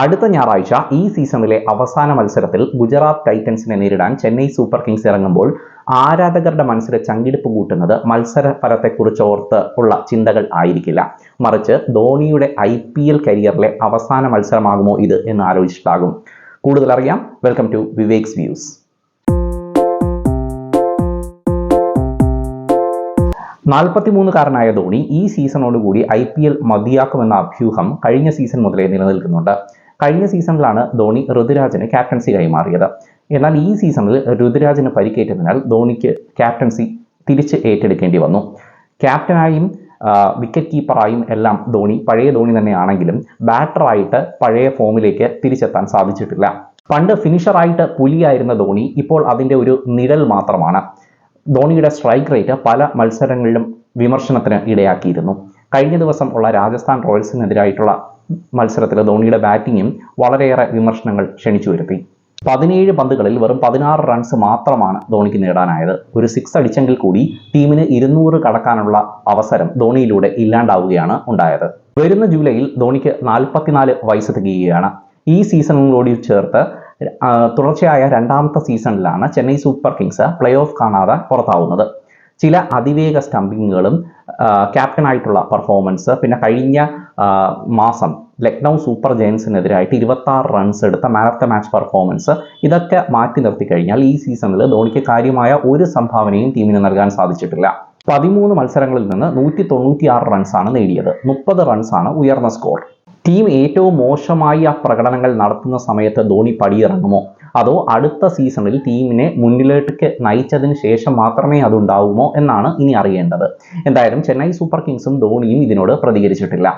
അടുത്ത ഞായറാഴ്ച ഈ സീസണിലെ അവസാന മത്സരത്തിൽ ഗുജറാത്ത് ടൈറ്റൻസിനെ നേരിടാൻ ചെന്നൈ സൂപ്പർ കിങ്സ് ഇറങ്ങുമ്പോൾ ആരാധകരുടെ മനസ്സിലെ ചങ്കിടിപ്പ് കൂട്ടുന്നത് മത്സരഫലത്തെക്കുറിച്ച് ഓർത്ത് ഉള്ള ചിന്തകൾ ആയിരിക്കില്ല. മറിച്ച് ധോണിയുടെ ഐ പി എൽ കരിയറിലെ അവസാന മത്സരമാകുമോ ഇത് എന്ന് ആലോചിച്ചിട്ടാകും. കൂടുതൽ അറിയാം. Welcome to Vivek's views. നാൽപ്പത്തിമൂന്നുകാരനായ Dhoni ഈ സീസണോടുകൂടി ഐ പി എൽ മതിയാക്കുമെന്ന അഭ്യൂഹം കഴിഞ്ഞ സീസൺ മുതലേ നിലനിൽക്കുന്നുണ്ട്. കഴിഞ്ഞ സീസണിലാണ് ധോണി ഋതുരാജിന് ക്യാപ്റ്റൻസി കൈമാറിയത് എന്നാൽ ഈ സീസണിൽ ഋതുരാജിന് പരിക്കേറ്റതിനാൽ ധോണിക്ക് ക്യാപ്റ്റൻസി തിരിച്ച് ഏറ്റെടുക്കേണ്ടി വന്നു. ക്യാപ്റ്റനായും വിക്കറ്റ് കീപ്പറായും എല്ലാം ധോണി പഴയ ധോണി തന്നെയാണെങ്കിലും ബാറ്ററായിട്ട് പഴയ ഫോമിലേക്ക് തിരിച്ചെത്താൻ സാധിച്ചിട്ടില്ല. പണ്ട് ഫിനിഷറായിട്ട് പുലിയായിരുന്ന ധോണി ഇപ്പോൾ അതിന്റെ ഒരു നിഴൽ മാത്രമാണ്. ധോണിയുടെ സ്ട്രൈക്ക് റേറ്റ് പല മത്സരങ്ങളിലും വിമർശനത്തിന് ഇടയാക്കിയിരുന്നു. കഴിഞ്ഞ ദിവസം ഉള്ള രാജസ്ഥാൻ റോയൽസിനെതിരായിട്ടുള്ള മത്സരത്തിൽ ധോണിയുടെ ബാറ്റിങ്ങും വളരെയേറെ വിമർശനങ്ങൾ ക്ഷണിച്ചു വരുത്തി. പതിനേഴ് പന്തുകളിൽ വെറും പതിനാറ് റൺസ് മാത്രമാണ് ധോണിക്ക് നേടാനായത്. ഒരു സിക്സ് അടിച്ചെങ്കിൽ കൂടി ടീമിന് ഇരുന്നൂറ് കടക്കാനുള്ള അവസരം ധോണിയിലൂടെ ഇല്ലാണ്ടാവുകയാണ് ഉണ്ടായത്. വരുന്ന ജൂലൈയിൽ ധോണിക്ക് നാൽപ്പത്തിനാല് വയസ്സ് തികയുകയാണ്. ഈ സീസണിനോട് ചേർത്ത് തുടർച്ചയായ രണ്ടാമത്തെ സീസണിലാണ് Chennai super kings play off കാണാതെ പുറത്താവുന്നത്. ചില അതിവേഗ സ്റ്റംപിങ്ങുകളും ക്യാപ്റ്റനായിട്ടുള്ള പെർഫോമൻസ് പിന്നെ കഴിഞ്ഞ മാസം ലക്നൗ സൂപ്പർ ജയൻസിനെതിരായിട്ട് ഇരുപത്തി ആറ് റൺസ് എടുത്ത man of the match performance ഇതൊക്കെ മാറ്റി നിർത്തി കഴിഞ്ഞാൽ ഈ സീസണിൽ ധോണിക്ക് കാര്യമായ ഒരു സംഭാവനയും ടീമിന് നൽകാൻ സാധിച്ചിട്ടില്ല. പതിമൂന്ന് മത്സരങ്ങളിൽ നിന്ന് നൂറ്റി തൊണ്ണൂറ്റിയാറ് റൺസാണ് നേടിയത്. മുപ്പത് റൺസാണ് ഉയർന്ന സ്കോർ ടീം ഏറ്റവും മോശമായി ആ പ്രകടനങ്ങൾ നടത്തുന്ന സമയത്ത് ധോണി പടിയിറങ്ങുമോ? അതോ അടുത്ത സീസണിൽ ടീമിനെ മുന്നിലേക്ക് നയിച്ചതിന് ശേഷം മാത്രമേ അതുണ്ടാവുമോ എന്നാണ് ഇനി അറിയേണ്ടത്. എന്തായാലും ചെന്നൈ സൂപ്പർ കിങ്സും ധോണിയും ഇതിനോട് പ്രതികരിച്ചിട്ടില്ല.